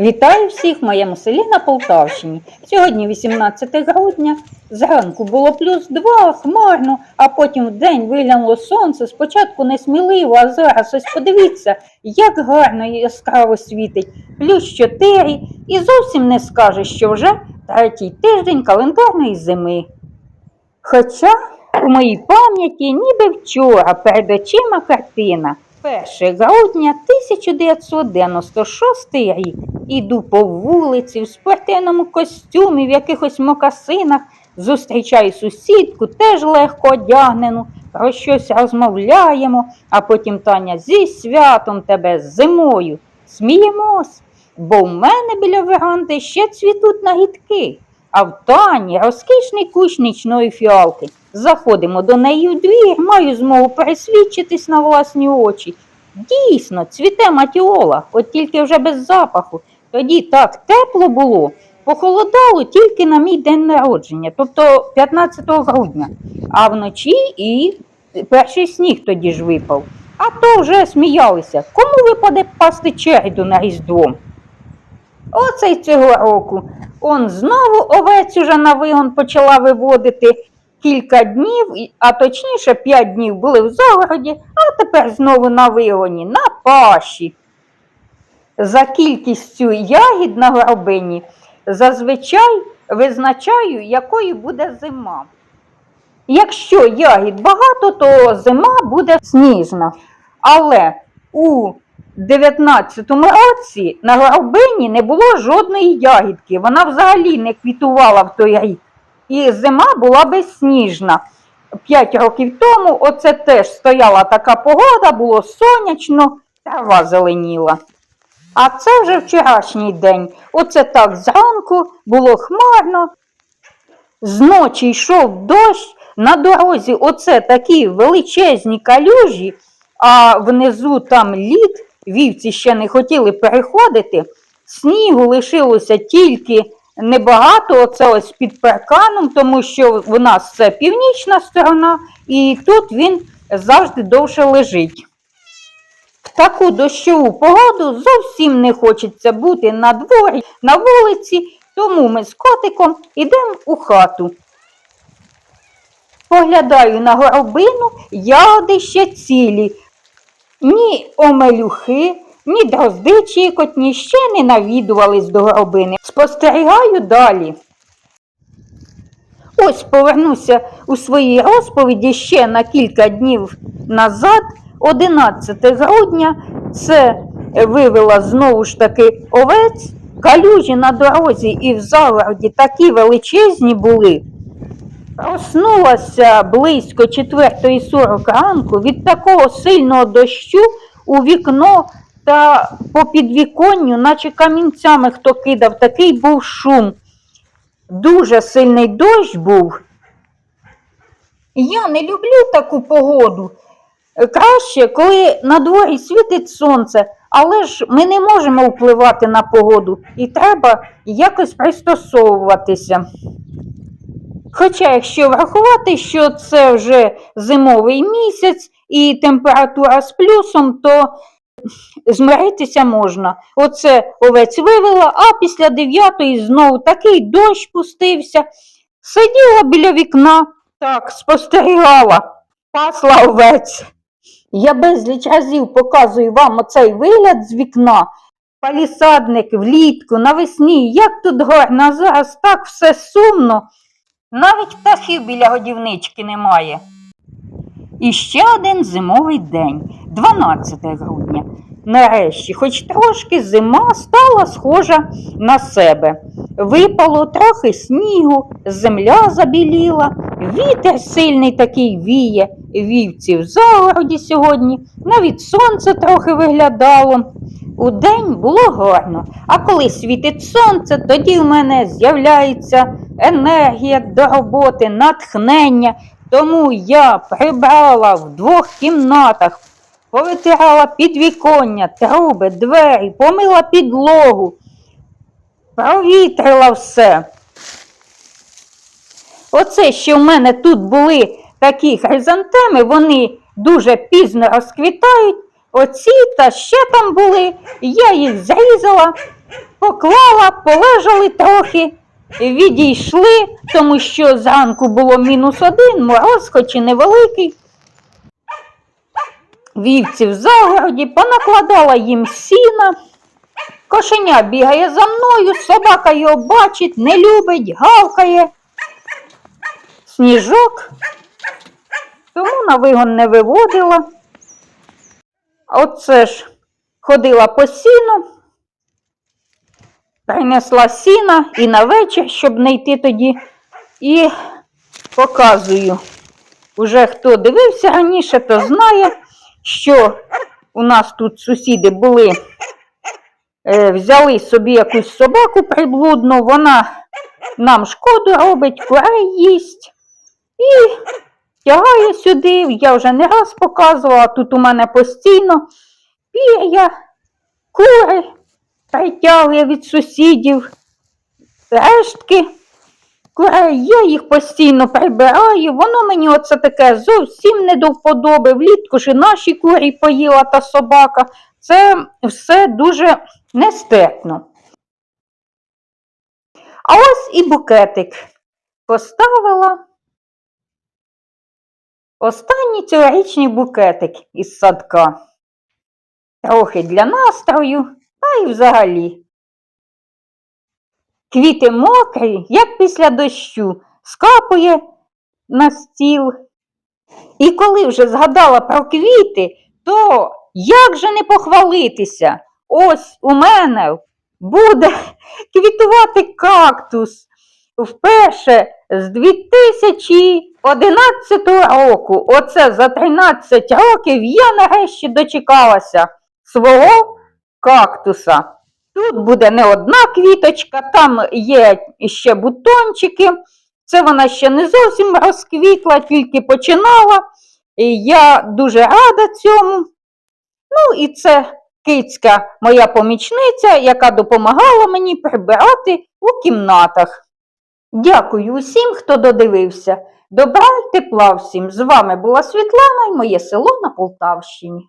Вітаю всіх в моєму селі на Полтавщині. Сьогодні 18 грудня. Зранку було плюс 2, хмарно, а потім в день виглянуло сонце. Спочатку несміливо, а зараз ось подивіться, як гарно і яскраво світить. Плюс 4 і зовсім не скажеш, що вже третій тиждень календарної зими. Хоча у моїй пам'яті ніби вчора перед очима картина. 1 грудня 1996 рік. Іду по вулиці в спортивному костюмі, в якихось мокасинах, зустрічаю сусідку, теж легко одягнену, про щось розмовляємо, а потім Таня зі святом тебе зимою. Сміємось, бо в мене біля веранди ще цвітуть нагідки, а в Тані розкішний кущ нічної фіалки. Заходимо до неї в двір, маю змогу пересвідчитись на власні очі. Дійсно, цвіте матіола, от тільки вже без запаху. Тоді так тепло було, похолодало тільки на мій день народження, тобто 15 грудня, а вночі і перший сніг тоді ж випав. А то вже сміялися, кому випаде пасти череду на Різдво? Оце й цього року. Он знову овець уже на вигон почала виводити кілька днів, а точніше п'ять днів були в загороді, а тепер знову на вигоні, на паші. За кількістю ягід на горобині зазвичай визначаю, якою буде зима. Якщо ягід багато, то зима буде сніжна. Але у 19-му році на горобині не було жодної ягідки. Вона взагалі не квітувала в той рік. І зима була безсніжна. П'ять років тому оце теж стояла така погода, було сонячно, трава зеленіла. А це вже вчорашній день. Оце так зранку було хмарно. Зночі йшов дощ, на дорозі оце такі величезні калюжі, а внизу там лід, вівці ще не хотіли переходити. Снігу лишилося тільки небагато, оце ось під парканом, тому що в нас це північна сторона, і тут він завжди довше лежить. В таку дощову погоду зовсім не хочеться бути на дворі, на вулиці, тому ми з котиком йдемо у хату. Поглядаю на горобину, ягоди ще цілі. Ні омелюхи, ні дрозди чикотні ще не навідувались до горобини. Спостерігаю далі. Ось повернуся у своїй розповіді ще на кілька днів назад, 11 грудня, це вивела знову ж таки овець, калюжі на дорозі і в загороді такі величезні були. Проснулася близько 4.40 ранку від такого сильного дощу у вікно та по підвіконню, наче камінцями хто кидав, такий був шум. Дуже сильний дощ був. Я не люблю таку погоду. Краще, коли на дворі світить сонце, але ж ми не можемо впливати на погоду і треба якось пристосовуватися. Хоча, якщо врахувати, що це вже зимовий місяць і температура з плюсом, то змиритися можна. Оце овець вивела, а після дев'ятої знову такий дощ пустився. Сиділа біля вікна, так, спостерігала, пасла овець. Я безліч разів показую вам оцей вигляд з вікна. Палісадник влітку, навесні, як тут гарно, зараз так все сумно. Навіть птахів біля годівнички немає. І ще один зимовий день, 12 грудня. Нарешті, хоч трошки зима стала схожа на себе. Випало трохи снігу, земля забіліла, вітер сильний такий віє, вівці в загороді сьогодні, навіть сонце трохи виглядало. Удень було гарно, а коли світить сонце, тоді в мене з'являється енергія до роботи, натхнення. Тому я прибрала в двох кімнатах, повитирала підвіконня, труби, двері, помила підлогу, провітрила все. Оце, що в мене тут були такі хризантеми, вони дуже пізно розквітають. Оці та ще там були, я їх зрізала, поклала, полежали трохи, відійшли, тому що зранку було мінус один, мороз, хоч і невеликий. Вівці в загороді, понакладала їм сіна. Кошеня бігає за мною, собака його бачить, не любить, гавкає. Сніжок, тому на вигон не виводила. Оце ж ходила по сіну, принесла сіна і на вечір, щоб не йти тоді, і показую. Уже хто дивився раніше, то знає, що у нас тут сусіди були, е, взяли собі якусь собаку приблудну, вона нам шкоду робить, курей їсть і тягає сюди. Я вже не раз показувала, тут у мене постійно пір'я, кури притягує від сусідів, рештки я їх постійно прибираю, воно мені оце таке зовсім не до вподоби. Влітку ж і наші курі поїла та собака. Це все дуже нестерпно. А ось і букетик поставила. Останній цьогорічний букетик із садка. Трохи для настрою, та й взагалі. Квіти мокрі, як після дощу, скапує на стіл. І коли вже згадала про квіти, то як же не похвалитися? Ось у мене буде квітувати кактус вперше з 2011 року. Оце за 13 років я нарешті дочекалася свого кактуса. Тут буде не одна квіточка, там є ще бутончики. Це вона ще не зовсім розквітла, тільки починала. І я дуже рада цьому. Ну і це кицька моя помічниця, яка допомагала мені прибирати у кімнатах. Дякую усім, хто додивився. Добра й тепла всім. З вами була Світлана і моє село на Полтавщині.